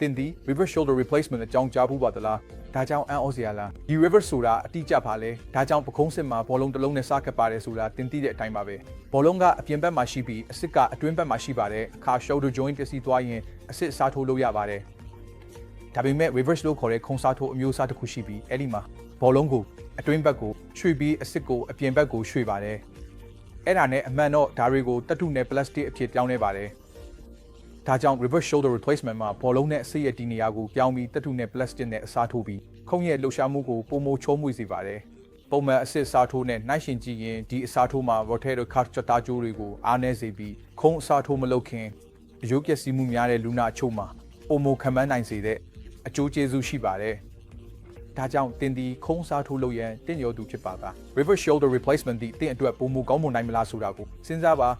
တင်သည် reverse shoulder replacement အကြောင်းကြားဘူးပါသလားဒါကြောင့်အန်အောစရာလားဒီ reverse ဆိုတာအတိအကျပါလဲဒါကြောင့်ပခုံးစစ်မှာဘောလုံးတစ်လုံးနဲ့စကပ်ပါတယ်ဆိုတာတင်သိတဲ့အတိုင်းပါပဲဘောလုံးကအပြင်ဘက်မှာရှိပြီးအစစ်ကအတွင်းဘက်မှာရှိပါတယ်အခါ shoulder joint ပျက်စီးသွားရင်အစစ်စားထိုးလို့ရပါတယ်ဒါပေမဲ့ reverse လို့ခေါ်တဲ့ခုံစားထိုးအမျိုးအစားတစ်ခုရှိပြီးအဲ့ဒီမှာဘောလုံးကိုအတွင်းဘက်ကိုရွှေ့ပြီးအစစ်ကိုအပြင်ဘက်ကိုရွှေ့ပါတယ်အဲ့ဒါနဲ့အမှန်တော့ဒါတွေကိုတတ်ထုနဲ့ plastic အဖြစ်ပြောင်းလဲပါတယ် ဒါကြောင့် reverse shoulder replacement မှာဘောလုံးနဲ့အစိရဲ့ဒီနေရာကိုပြောင်းပြီးတတ်ထုနဲ့ plastic နဲ့အစားထိုးပြီးခုံးရဲ့လှုပ်ရှားမှုကိုပုံမချိုးမွေ့စေပါတယ်ပုံမှန်အစစ်အစားထိုးနဲ့နှိုက်ရှင်ကြည့်ရင်ဒီအစားထိုးမှာ rotator cuff ချတာကြိုးတွေကိုအားနည်းစေပြီးခုံးအစားထိုးမလုပ်ခင်အယုတ်ပျက်စီးမှုများတဲ့လူနာအချို့မှာပုံမခံမန်းနိုင်စေတဲ့အကျိုးကျေးဇူးရှိပါတယ်ဒါကြောင့်တင်ဒီခုံးစားထိုးလို့ရန်တင့်ရောသူဖြစ်ပါက reverse shoulder replacement ဒီတင့်အတွက်ပုံမကောင်းမွန်နိုင်မလားဆိုတာကိုစဉ်းစားပါ